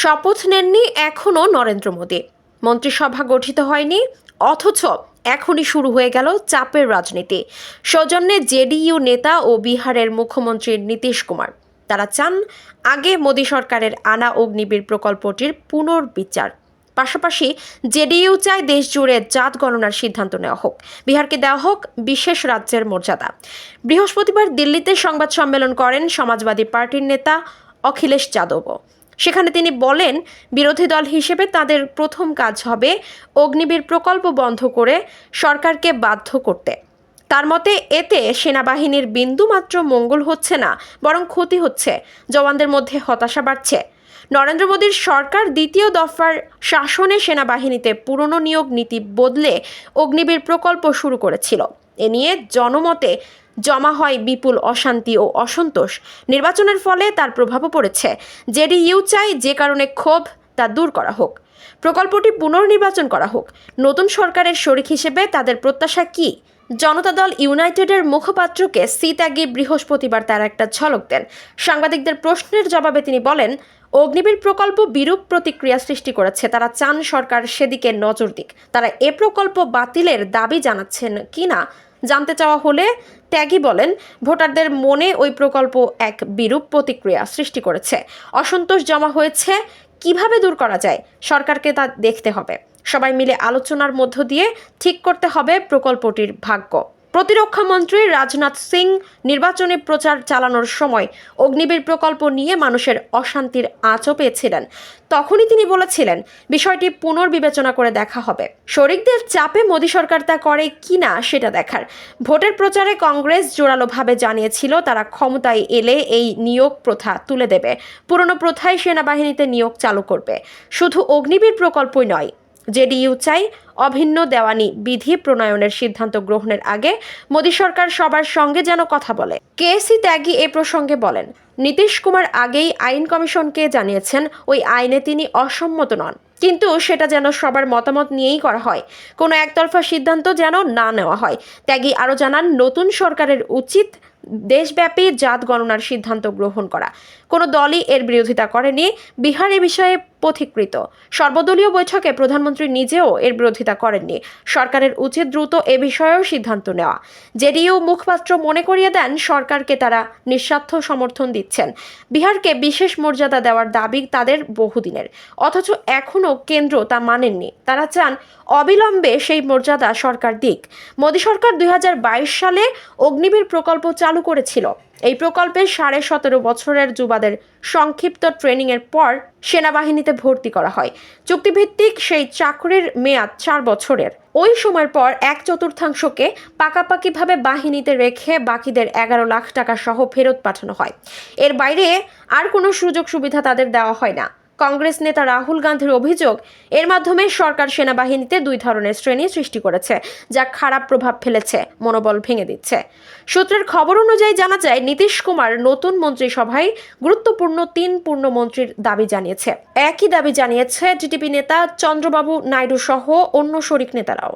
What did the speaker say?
শপথ নেননি এখনও নরেন্দ্র মোদী। মন্ত্রিসভা গঠিত হয়নি, অথচ এখনই শুরু হয়ে গেল চাপের রাজনীতি। সৌজন্যে জেডিইউ নেতা ও বিহারের মুখ্যমন্ত্রী নীতিশ কুমার। তারা চান আগে মোদী সরকারের আনা অগ্নিবীর প্রকল্পটির পুনর্বিচার। পাশাপাশি জেডিইউ চায় দেশ জুড়ে জাত গণনার সিদ্ধান্ত নেওয়া হোক। বিহারকে দেওয়া হোক বিশেষ রাজ্যের মর্যাদা। বৃহস্পতিবার দিল্লিতে সংবাদ সম্মেলন করেন সমাজবাদী পার্টির নেতা অখিলেশ যাদবও। সেখানে তিনি বলেন, বিরোধী দল হিসেবে তাদের প্রথম কাজ হবে অগ্নিবীর প্রকল্প বন্ধ করে সরকারকে বাধ্য করতে। তার মতে, এতে সেনাবাহিনীর বিন্দুমাত্র মঙ্গল হচ্ছে না, বরং ক্ষতি হচ্ছে, জওয়ানদের মধ্যে হতাশা বাড়ছে। নরেন্দ্র মোদীর সরকার দ্বিতীয় দফার শাসনে সেনাবাহিনীতে পুরনো নিয়োগ নীতি বদলে অগ্নিবীর প্রকল্প শুরু করেছিল। এ নিয়ে জনমতে জমা হয় বিপুল অশান্তি ও অসন্তোষ। নির্বাচনের ফলে তার প্রভাবও পড়েছে। জেডিইউ চাই যে কারণে ক্ষোভ তা দূর করা হোক। প্রকল্পটি পুনর্নির্বাচন করা হোক। নতুন সরকারের শরিক হিসেবে তাদের প্রত্যাশা কি? জনতা দল ইউনাইটেডের মুখপাত্রকে সি ত্যাগী বৃহস্পতিবার তার একটা ঝলক দেন। সাংবাদিকদের প্রশ্নের জবাবে তিনি বলেন, অগ্নিবীর প্রকল্প বিরূপ প্রতিক্রিয়া সৃষ্টি করেছে। তারা চান সরকার সেদিকে নজর দিক। তারা এ প্রকল্প বাতিলের দাবি জানাচ্ছেন কিনা জানতে চাওয়া হলে ত্যাগী বলেন, ভোটারদের মনে ওই প্রকল্প এক বিরূপ প্রতিক্রিয়া সৃষ্টি করেছে। অসন্তোষ জমা হয়েছে, কীভাবে দূর করা যায়? সরকারকে তা দেখতে হবে। সবাই মিলে আলোচনার মধ্য দিয়ে ঠিক করতে হবে প্রকল্পটির ভাগ্য। প্রতিরক্ষা মন্ত্রী রাজনাথ সিং নির্বাচনী প্রচার চালানোর সময় অগ্নিবীর প্রকল্প নিয়ে মানুষের অশান্তির আঁচও পেয়েছিলেন। তখনই তিনি বলেছিলেন, বিষয়টি পুনর্বিবেচনা করে দেখা হবে। শরিকদের চাপে মোদী সরকার তা করে কিনা সেটা দেখার। ভোটের প্রচারে কংগ্রেস জোরালোভাবে জানিয়েছিল, তারা ক্ষমতায় এলে এই নিয়োগ প্রথা তুলে দেবে। পুরনো প্রথায় সেনাবাহিনীতে নিয়োগ চালু করবে। শুধু অগ্নিবীর প্রকল্পই নয় জেডিইউ চাই অভিন্ন দেওয়ানি বিধি প্রণয়নের সিদ্ধান্ত গ্রহণের আগে মোদী সরকার সবার সঙ্গে যেন কথা বলে। কেএসি ত্যাগী এ প্রসঙ্গে বলেন, নীতিশ কুমার আগেই আইন কমিশনকে জানিয়েছেন, ওই আইনে তিনি অসম্মত নন। কিন্তু সেটা যেন সবার মতামত নিয়েই করা হয়। কোনো একতরফা সিদ্ধান্ত যেন না নেওয়া হয়। ত্যাগী আরও জানান, নতুন সরকারের উচিত দেশব্যাপী জাত গণনার সিদ্ধান্ত গ্রহণ করা। কোনো দলই এর বিরোধিতা করেনি, বিহার এ বিষয়ে পথিকৃত। সর্বদলীয় বৈঠকে প্রধানমন্ত্রী নিজেও এর বিরোধিতা করেননি। সরকারের উচিত দ্রুত এ বিষয়েও সিদ্ধান্ত নেওয়া। জেডিইউ মুখপাত্র মনে করিয়ে দেন, সরকারকে তারা নিঃস্বার্থ সমর্থন দিচ্ছেন। বিহারকে বিশেষ মর্যাদা দেওয়ার দাবি তাদের বহুদিনের। অথচ এখনও কেন্দ্র তা মানেননি। তারা চান অবিলম্বে সেই মর্যাদা সরকার দিক। মোদী সরকার দুই হাজার বাইশ সালে অগ্নিবীর প্রকল্প চালু করেছিল। এই প্রকল্পে সাড়ে সতেরো বছরের যুবাদের সংক্ষিপ্ত ট্রেনিংয়ের পর সেনাবাহিনীতে ভর্তি করা হয়। চুক্তিভিত্তিক সেই চাকরির মেয়াদ চার বছরের। ওই সময়ের পর এক চতুর্থাংশকে পাকাপাকিভাবে বাহিনীতে রেখে বাকিদের এগারো লাখ টাকা সহ ফেরত পাঠানো হয়। এর বাইরে আর কোনো সুযোগ সুবিধা তাদের দেওয়া হয় না। কংগ্রেস নেতা রাহুল গান্ধীর অভিযোগ, এর মাধ্যমে সরকার সেনাবাহিনীতে দুই ধরনের শ্রেণি সৃষ্টি করেছে, যা খারাপ প্রভাব ফেলেছে, মনোবল ভেঙে দিচ্ছে। সূত্রের খবর অনুযায়ী জানা যায়, নীতিশ কুমার নতুন মন্ত্রিসভায় গুরুত্বপূর্ণ তিন পূর্ণমন্ত্রীর দাবি জানিয়েছে। একই দাবি জানিয়েছে টিটিপি নেতা চন্দ্রবাবু নাইডু সহ অন্য শরিক নেতারাও।